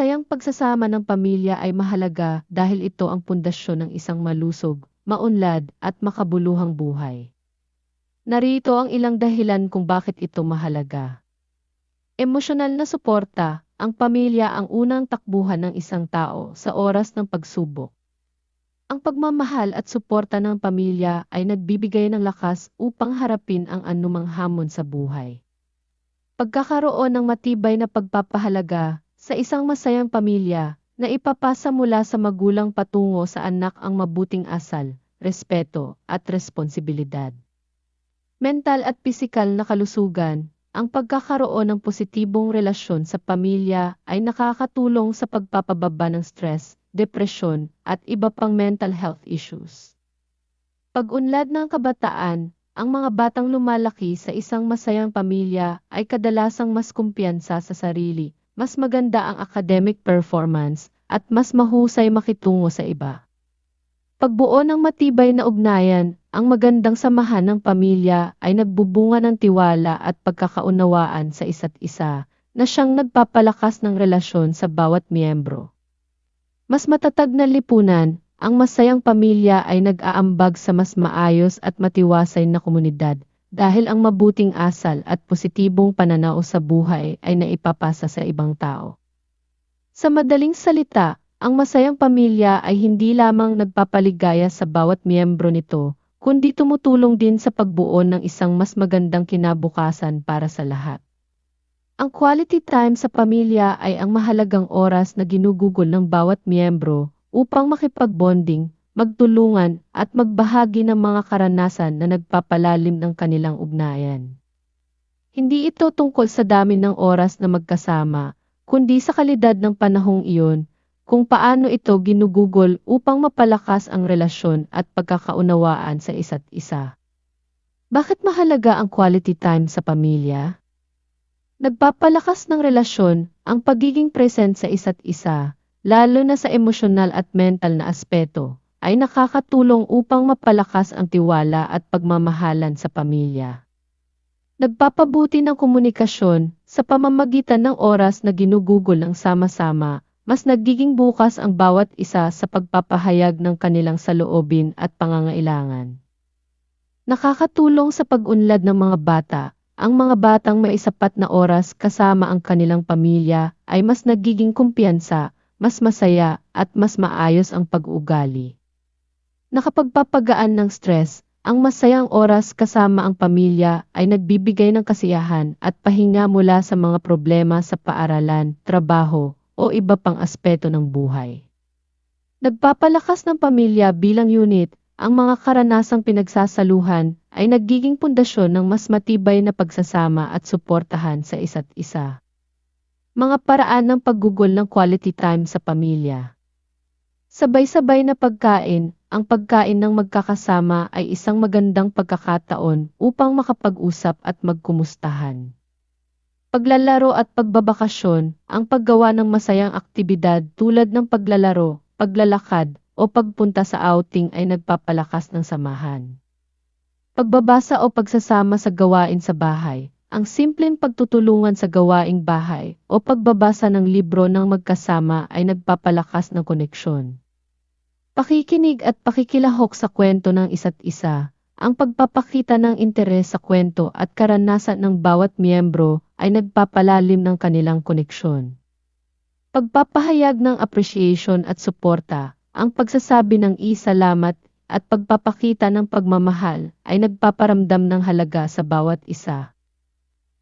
masayang pagsasama ng pamilya ay mahalaga dahil ito ang pundasyon ng isang malusog, maunlad at makabuluhang buhay. Narito ang ilang dahilan kung bakit ito mahalaga. Emosyonal na suporta, ang pamilya ang unang takbuhan ng isang tao sa oras ng pagsubok. Ang pagmamahal at suporta ng pamilya ay nagbibigay ng lakas upang harapin ang anumang hamon sa buhay. Pagkakaroon ng matibay na pagpapahalaga sa isang masayang pamilya na ipapasa mula sa magulang patungo sa anak ang mabuting asal, respeto at responsibilidad. Mental at pisikal na kalusugan, ang pagkakaroon ng positibong relasyon sa pamilya ay nakakatulong sa pagpapababa ng stress, depresyon at iba pang mental health issues. Pag-unlad ng kabataan, ang mga batang lumalaki sa isang masayang pamilya ay kadalasang mas kumpiyansa sa sarili, mas maganda ang academic performance, at mas mahusay makitungo sa iba. Pagbuo ng matibay na ugnayan, ang magandang samahan ng pamilya ay nagbubunga ng tiwala at pagkakaunawaan sa isa't isa na siyang nagpapalakas ng relasyon sa bawat miyembro. Mas matatag na lipunan, ang masayang pamilya ay nag-aambag sa mas maayos at matiwasay na komunidad dahil ang mabuting asal at positibong pananaw sa buhay ay naipapasa sa ibang tao. Sa madaling salita, ang masayang pamilya ay hindi lamang nagpapaligaya sa bawat miyembro nito, kundi tumutulong din sa pagbuo ng isang mas magandang kinabukasan para sa lahat. Ang quality time sa pamilya ay ang mahalagang oras na ginugugol ng bawat miyembro upang makipagbonding, magtulungan at magbahagi ng mga karanasan na nagpapalalim ng kanilang ugnayan. Hindi ito tungkol sa dami ng oras na magkasama, kundi sa kalidad ng panahong iyon, kung paano ito ginugugol upang mapalakas ang relasyon at pagkakaunawaan sa isa't isa. Bakit mahalaga ang quality time sa pamilya? Nagpapalakas ng relasyon ang pagiging present sa isa't isa, lalo na sa emosyonal at mental na aspeto, ay nakakatulong upang mapalakas ang tiwala at pagmamahalan sa pamilya. Nagpapabuti ng komunikasyon sa pamamagitan ng oras na ginugugol ng sama-sama, mas nagiging bukas ang bawat isa sa pagpapahayag ng kanilang saloobin at pangangailangan. Nakakatulong sa pag-unlad ng mga bata, ang mga batang may sapat na oras kasama ang kanilang pamilya ay mas nagiging kumpiyansa, mas masaya at mas maayos ang pag-uugali. Nakapagpapagaan ng stress, ang masayang oras kasama ang pamilya ay nagbibigay ng kasiyahan at pahinga mula sa mga problema sa paaralan, trabaho, o iba pang aspeto ng buhay. Nagpapalakas ng pamilya bilang unit, ang mga karanasang pinagsasaluhan ay nagiging pundasyon ng mas matibay na pagsasama at suportahan sa isa't isa. Mga paraan ng paggugol ng quality time sa pamilya. Sabay-sabay na pagkain, ang pagkain ng magkakasama ay isang magandang pagkakataon upang makapag-usap at magkumustahan. Paglalaro at pagbabakasyon, ang paggawa ng masayang aktibidad tulad ng paglalaro, paglalakad, o pagpunta sa outing ay nagpapalakas ng samahan. Pagbabasa o pagsasama sa gawain sa bahay, ang simpleng pagtutulungan sa gawaing bahay o pagbabasa ng libro ng magkasama ay nagpapalakas ng koneksyon. Pakikinig at pakikilahok sa kwento ng isa't isa, ang pagpapakita ng interes sa kwento at karanasan ng bawat miyembro ay nagpapalalim ng kanilang koneksyon. Pagpapahayag ng appreciation at suporta, ang pagsasabi ng i-salamat at pagpapakita ng pagmamahal ay nagpaparamdam ng halaga sa bawat isa.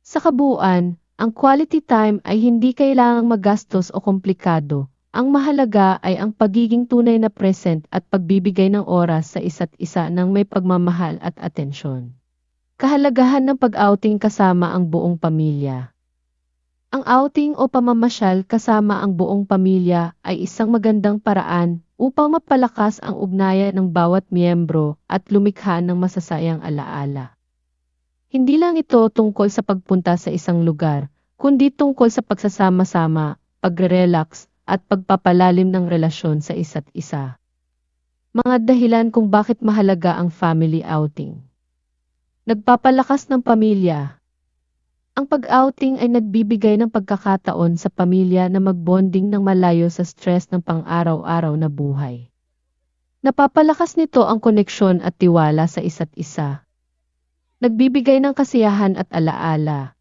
Sa kabuuan, ang quality time ay hindi kailangang magastos o komplikado. Ang mahalaga ay ang pagiging tunay na present at pagbibigay ng oras sa isa't isa ng may pagmamahal at atensyon. Kahalagahan ng pag-outing kasama ang buong pamilya. Ang outing o pamamasyal kasama ang buong pamilya ay isang magandang paraan upang mapalakas ang ugnayan ng bawat miyembro at lumikha ng masasayang alaala. Hindi lang ito tungkol sa pagpunta sa isang lugar, kundi tungkol sa pagsasama-sama, pagre-relax, at pagpapalalim ng relasyon sa isa't isa. Mga dahilan kung bakit mahalaga ang family outing. Nagpapalakas ng pamilya. Ang pag-outing ay nagbibigay ng pagkakataon sa pamilya na magbonding ng malayo sa stress ng pang-araw-araw na buhay. Napapalakas nito ang koneksyon at tiwala sa isa't isa. Nagbibigay ng kasiyahan at alaala.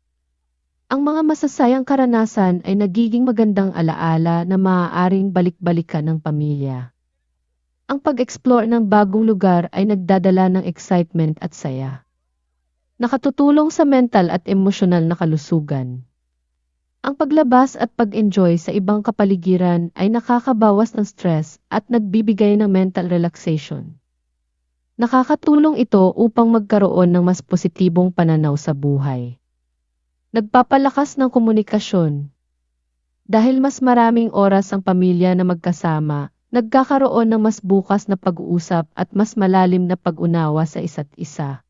Ang mga masasayang karanasan ay nagiging magandang alaala na maaaring balik-balikan ng pamilya. Ang pag-explore ng bagong lugar ay nagdadala ng excitement at saya. Nakatutulong sa mental at emosyonal na kalusugan. Ang paglabas at pag-enjoy sa ibang kapaligiran ay nakakabawas ng stress at nagbibigay ng mental relaxation. Nakakatulong ito upang magkaroon ng mas positibong pananaw sa buhay. Nagpapalakas ng komunikasyon. Dahil mas maraming oras ang pamilya na magkasama, nagkakaroon ng mas bukas na pag-uusap at mas malalim na pag-unawa sa isa't isa.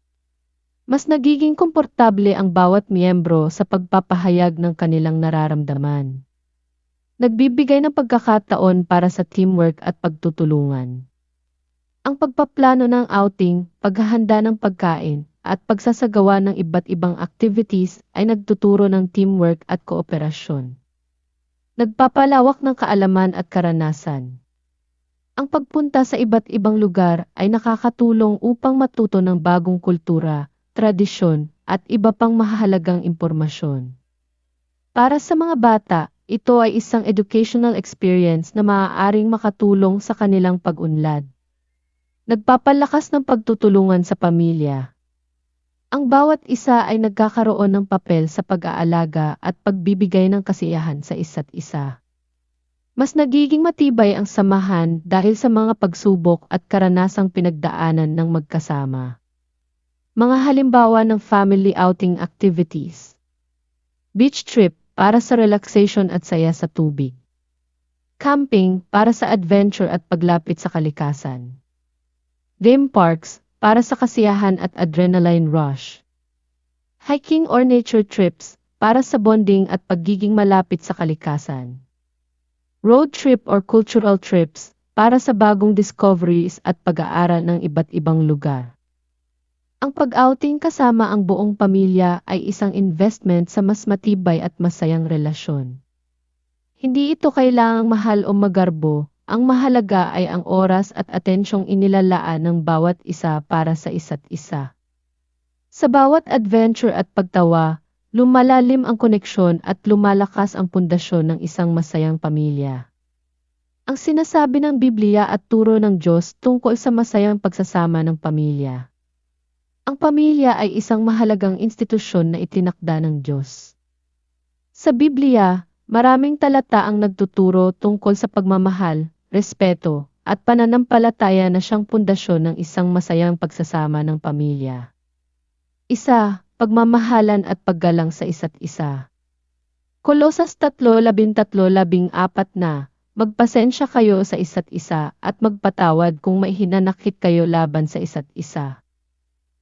Mas nagiging komportable ang bawat miyembro sa pagpapahayag ng kanilang nararamdaman. Nagbibigay ng pagkakataon para sa teamwork at pagtutulungan. Ang pagpaplano ng outing, paghahanda ng pagkain, at pagsasagawa ng iba't ibang activities ay nagtuturo ng teamwork at kooperasyon. Nagpapalawak ng kaalaman at karanasan. Ang pagpunta sa iba't ibang lugar ay nakakatulong upang matuto ng bagong kultura, tradisyon, at iba pang mahalagang impormasyon. Para sa mga bata, ito ay isang educational experience na maaaring makatulong sa kanilang pag-unlad. Nagpapalakas ng pagtutulungan sa pamilya. Ang bawat isa ay nagkakaroon ng papel sa pag-aalaga at pagbibigay ng kasiyahan sa isa't isa. Mas nagiging matibay ang samahan dahil sa mga pagsubok at karanasang pinagdaanan ng magkasama. Mga halimbawa ng family outing activities. Beach trip para sa relaxation at saya sa tubig. Camping para sa adventure at paglapit sa kalikasan. Theme parks para sa kasiyahan at adrenaline rush. Hiking or nature trips para sa bonding at pagiging malapit sa kalikasan. Road trip or cultural trips para sa bagong discoveries at pag-aaral ng iba't ibang lugar. Ang pag-outing kasama ang buong pamilya ay isang investment sa mas matibay at masayang relasyon. Hindi ito kailangang mahal o magarbo, ang mahalaga ay ang oras at atensyong inilalaan ng bawat isa para sa isa't isa. Sa bawat adventure at pagtawa, lumalalim ang koneksyon at lumalakas ang pundasyon ng isang masayang pamilya. Ang sinasabi ng Biblia at turo ng Diyos tungkol sa masayang pagsasama ng pamilya. Ang pamilya ay isang mahalagang institusyon na itinakda ng Diyos. Sa Biblia, maraming talata ang nagtuturo tungkol sa pagmamahal, respeto, at pananampalataya na siyang pundasyon ng isang masayang pagsasama ng pamilya. Isa, pagmamahalan at paggalang sa isa't isa. Kolosas 3.13.14 na, magpasensya kayo sa isa't isa at magpatawad kung may hinanakit kayo laban sa isa't isa.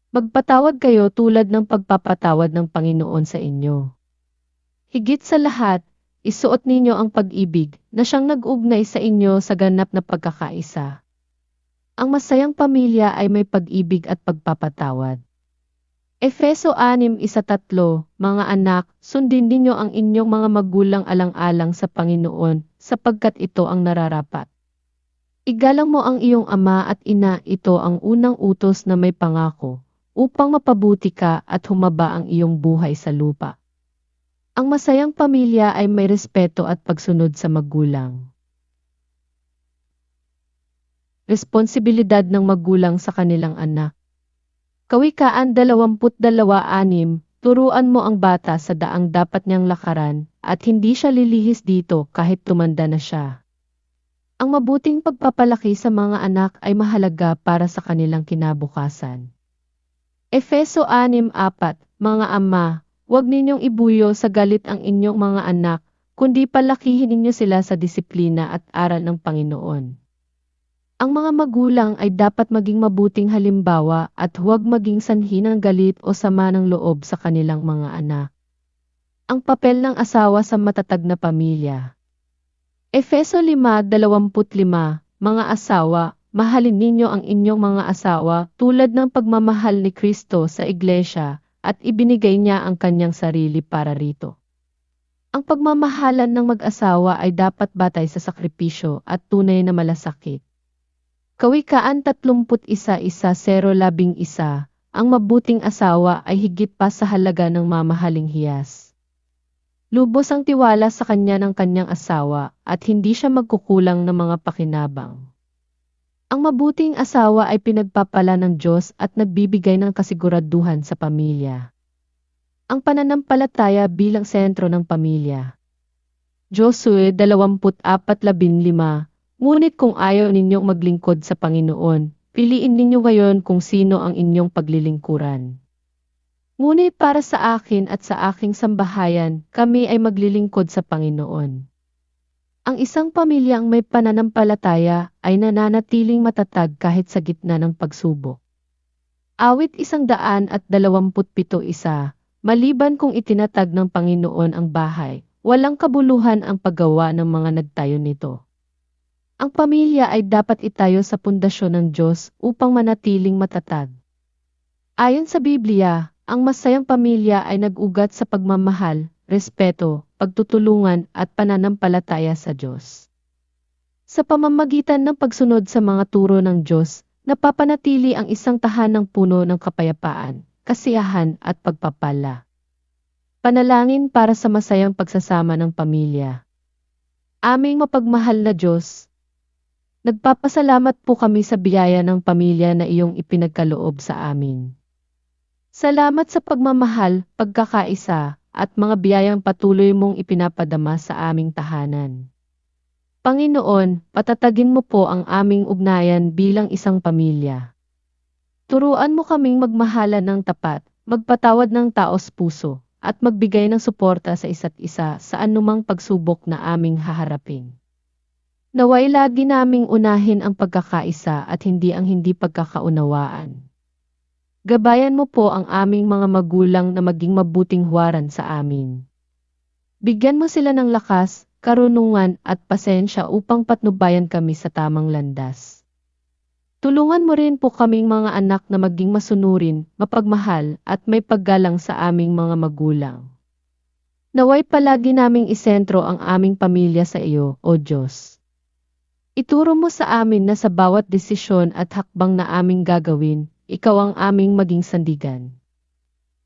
Magpatawad kayo tulad ng pagpapatawad ng Panginoon sa inyo. Higit sa lahat, isuot ninyo ang pag-ibig na siyang nag-ugnay sa inyo sa ganap na pagkakaisa. Ang masayang pamilya ay may pag-ibig at pagpapatawad. Efeso 6.1.3 Mga anak, sundin ninyo ang inyong mga magulang alang-alang sa Panginoon sapagkat ito ang nararapat. Igalang mo ang iyong ama at ina, ito ang unang utos na may pangako upang mapabuti ka at humaba ang iyong buhay sa lupa. Ang masayang pamilya ay may respeto at pagsunod sa magulang. Responsibilidad ng magulang sa kanilang anak. Kawikaan 22.6 Turuan mo ang bata sa daang dapat niyang lakaran at hindi siya lilihis dito kahit tumanda na siya. Ang mabuting pagpapalaki sa mga anak ay mahalaga para sa kanilang kinabukasan. Efeso 6.4 Mga ama, huwag ninyong ibuyo sa galit ang inyong mga anak, kundi palakihin ninyo sila sa disiplina at aral ng Panginoon. Ang mga magulang ay dapat maging mabuting halimbawa at huwag maging sanhi ng galit o sama ng loob sa kanilang mga anak. Ang papel ng asawa sa matatag na pamilya. Efeso 5.25 Mga asawa, Mahalin ninyo ang inyong mga asawa tulad ng pagmamahal ni Kristo sa iglesia at ibinigay niya ang kanyang sarili para rito. Ang pagmamahalan ng mag-asawa ay dapat batay sa sakripisyo at tunay na malasakit. Kawikaan 31.1.011 Ang mabuting asawa ay higit pa sa halaga ng mamahaling hiyas. Lubos ang tiwala sa kanya ng kanyang asawa at hindi siya magkukulang ng mga pakinabang. Ang mabuting asawa ay pinagpapala ng Diyos at nagbibigay ng kasiguraduhan sa pamilya. Ang pananampalataya bilang sentro ng pamilya. Josue 24.15 Ngunit kung ayaw ninyong maglingkod sa Panginoon, piliin ninyo ngayon kung sino ang inyong paglilingkuran. Ngunit para sa akin at sa aking sambahayan, kami ay maglilingkod sa Panginoon. Ang isang pamilyang may pananampalataya ay nananatiling matatag kahit sa gitna ng pagsubok. Awit isang daan at dalawamput pito isa, maliban kung itinatag ng Panginoon ang bahay, walang kabuluhan ang paggawa ng mga nagtayo nito. Ang pamilya ay dapat itayo sa pundasyon ng Diyos upang manatiling matatag. Ayon sa Biblia, ang masayang pamilya ay nag-ugat sa pagmamahal, respeto, pagtutulungan at pananampalataya sa Diyos. Sa pamamagitan ng pagsunod sa mga turo ng Diyos, napapanatili ang isang tahanang puno ng kapayapaan, kasiyahan at pagpapala. Panalangin para sa masayang pagsasama ng pamilya. Aming mapagmahal na Diyos, Nagpapasalamat po kami sa biyaya ng pamilya na iyong ipinagkaloob sa amin. Salamat sa pagmamahal, pagkakaisa, at mga biyayang patuloy mong ipinapadama sa aming tahanan. Panginoon, patatagin mo po ang aming ugnayan bilang isang pamilya. Turuan mo kaming magmahala ng tapat, magpatawad ng taos puso, at magbigay ng suporta sa isa't isa sa anumang pagsubok na aming haharapin. Naway lagi naming unahin ang pagkakaisa at hindi ang hindi pagkakaunawaan. Gabayan mo po ang aming mga magulang na maging mabuting huwaran sa amin. Bigyan mo sila ng lakas, karunungan at pasensya upang patnubayan kami sa tamang landas. Tulungan mo rin po kaming mga anak na maging masunurin, mapagmahal at may paggalang sa aming mga magulang. Naway palagi naming isentro ang aming pamilya sa iyo, O Diyos. Ituro mo sa amin na sa bawat desisyon at hakbang na aming gagawin, ikaw ang aming maging sandigan.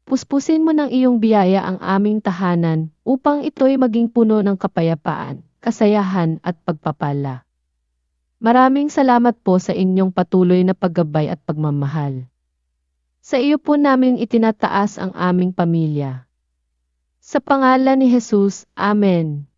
Puspusin mo ng iyong biyaya ang aming tahanan upang ito'y maging puno ng kapayapaan, kasayahan at pagpapala. Maraming salamat po sa inyong patuloy na paggabay at pagmamahal. Sa iyo po namin itinataas ang aming pamilya. Sa pangalan ni Jesus, Amen.